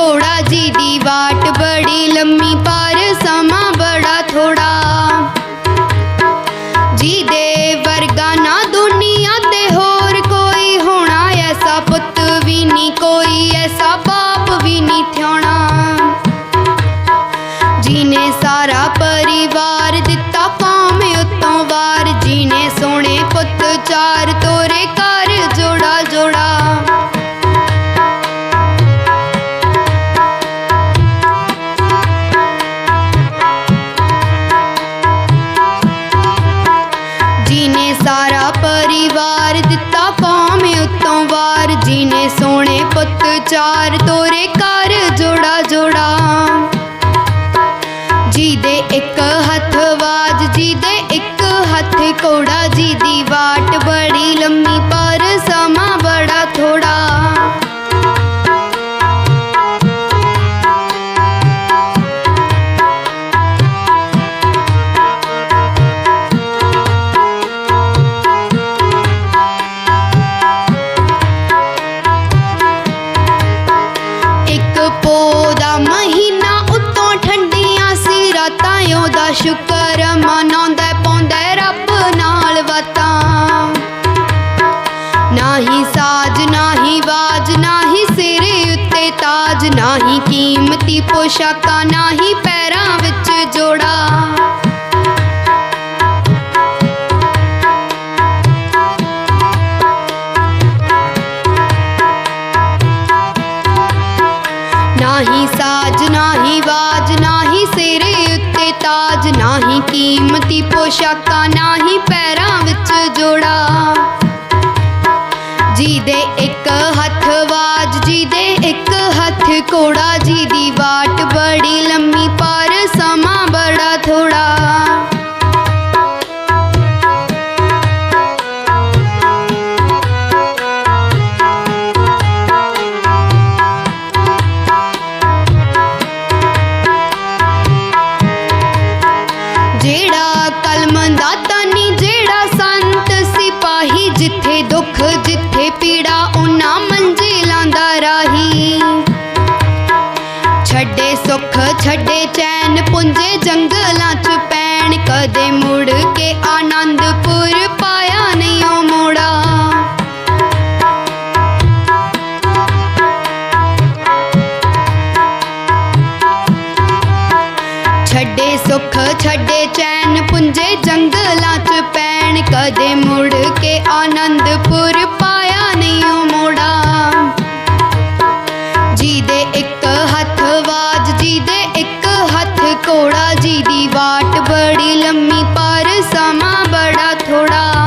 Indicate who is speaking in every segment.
Speaker 1: ਥੋੜਾ ਜੀ ਦੀ ਵਾਟ ਬੜੀ ਲੰਮੀ, ਪਰ ਸਮਾਂ ਬੜਾ ਥੋੜਾ ਜੀ ਦੇ ਵਰਗਾ ਨਾ ਦੁਨੀਆ ਤੇ ਹੋਰ ਕੋਈ ਹੋਣਾ, ਐਸਾ ਪੁੱਤ ਵੀ ਨਹੀਂ ਕੋਈ ਐਸਾ ਬਾਪ ਵੀ ਨਹੀਂ ਥਿਆਣਾ ਜੀਨੇ ਸਾਰਾ ਪਰਿਵਾਰ ਦਿੱਤਾ ਕੌਮ ਉਤੋਂ ਵਾਰ, ਜੀਨੇ ਸੋਹਣੇ ਪੁੱਤ ਚਾਰ ਤੋਰੇ ਉਤੋਂ ਵਾਰ ਜੀਨੇ ਸੋਹਣੇ ਪੁੱਤ ਚਾਰ ਤੋਰੇ ਘਰ ਜੋੜਾ ਜੋੜਾ। ਜੀ ਦੇ ਇੱਕ ਹੱਥ ਵਾਜ ਜੀ ਦੇ ਇੱਕ ਹੱਥ ਕੋੜਾ ਜੀ ਦੀ ਵਾਟ ਬੜੀ ਲੰਮੀ ਪਰ ਸਮਾਂ ਸ਼ੁਕਰ ਮਨਾਉਂਦਾ ਪਾਉਂਦਾ ਰੱਬ ਨਾਲ ਵਾਤਾਂ। ਨਾਹੀ ਸਾਜ, ਨਾਹੀ ਬਾਜ, ਨਾਹੀ ਸਿਰ ਉੱਤੇ ਤਾਜ, ਨਾਹੀ ਕੀਮਤੀ ਪੋਸ਼ਾਕਾਂ, ਨਾਹੀ ਪੈਰਾਂ ਵਿੱਚ ਜੋੜਾ। ਨਾਹੀ ਸਾਜ, ਨਾਹੀ ਬਾਜ, ਨਾਹੀ ਸਿਰ ਉੱਤੇ ਤਾਜ ਨਾਹੀ ਕੀਮਤੀ ਪੋਸ਼ਾਕਾਂ ਨਾਹੀ ਪੈਰਾਂ ਵਿੱਚ ਜੋੜਾ। ਜੀ ਦੇ ਇੱਕ ਹੱਥ ਬਾਜ ਜੀ ਦੇ ਇੱਕ ਹੱਥ ਕੋੜਾ ਜੀ ਦੀ ਵਾਟ ਬੜੀ ਲੰਮੀ ਪਰ ਛੱਡੇ ਸੁੱਖ ਛੱਡੇ ਚੈਨ ਪੁੰਜੇ ਜੰਗਲਾਂ 'ਚ ਪੈਣ ਕਦੇ ਮੁੜ ਕੇ ਆਨੰਦਪੁਰ ਪਾਇਆ ਨਹੀਂ ਉਹ ਮੋੜਾ ਛੱਡੇ ਸੁੱਖ ਛੱਡੇ ਚੈਨ ਪੁੰਜੇ ਜੰਗਲਾਂ 'ਚ ਪੈਣ ਕਦੇ ਮੁੜ ਕੇ ਆਨੰਦਪੁਰ ਪਾਇਆ ਦੇ ਇੱਕ ਹੱਥ ਵਾਜ਼ ਜੀ ਦੇ ਇੱਕ ਹੱਥ ਕੋੜਾ ਜੀ ਦੀ ਵਾਟ ਬੜੀ ਲੰਮੀ ਪਰ ਸਮਾਂ ਬੜਾ ਥੋੜਾ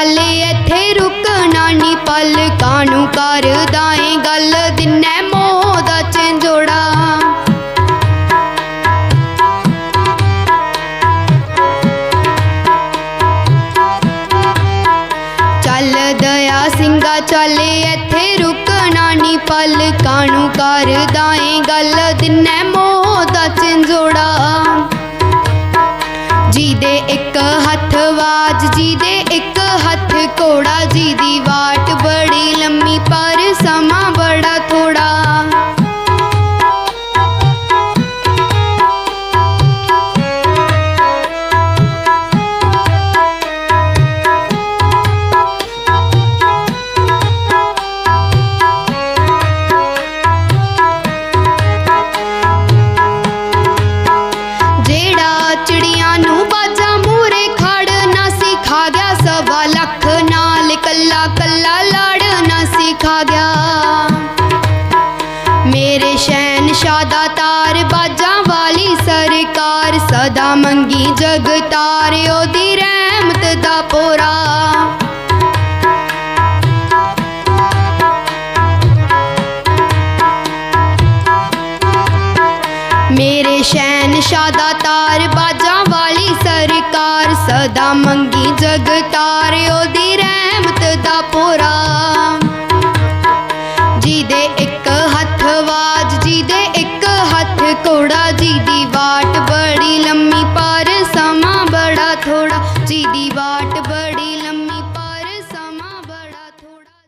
Speaker 1: ਸਿੰਘਾ ਚੱਲ ਇੱਥੇ ਰੁਕਣਾ ਨੀ ਪਲ। ਕਾਨੂੰ ਕਰਦਾ ਏ ਗੱਲ? ਦਿਨੇ ਮੋਹ ਦਾ ਚੰਜੋੜਾ ਚੱਲ ਦਇਆ ਸਿੰਘਾ ਚੱਲ, ਇੱਥੇ ਰੁਕਣਾ ਨੀ ਪਲ। ਕਾਨੂੰ ਕਰਦਾ ਏ ਗੱਲ? ਦਿਨੇ ਮੋਹ ਦਾ ਚੰਜੋੜਾ ਜੀ ਦੇ ਇੱਕ ਹੱਥ ਬਾਜ ਜੀ ਦੇ ਹੱਥ ਕੋੜਾ ਜੀ ਦੀ ਵਾਰ ਮੇਰੇ ਸ਼ੈਨ ਸ਼ਾਦਾ ਤਾਰ, ਬਾਜਾਂ ਵਾਲੀ ਸਰਕਾਰ ਸਦਾ ਮੰਗੀ ਜਗ ਤਾਰ, ਉਹਦੀ ਰਹਿਮਤ ਦਾ ਪੋਰਾ। ਮੇਰੇ ਸ਼ੈਨ ਸ਼ਾਦਾ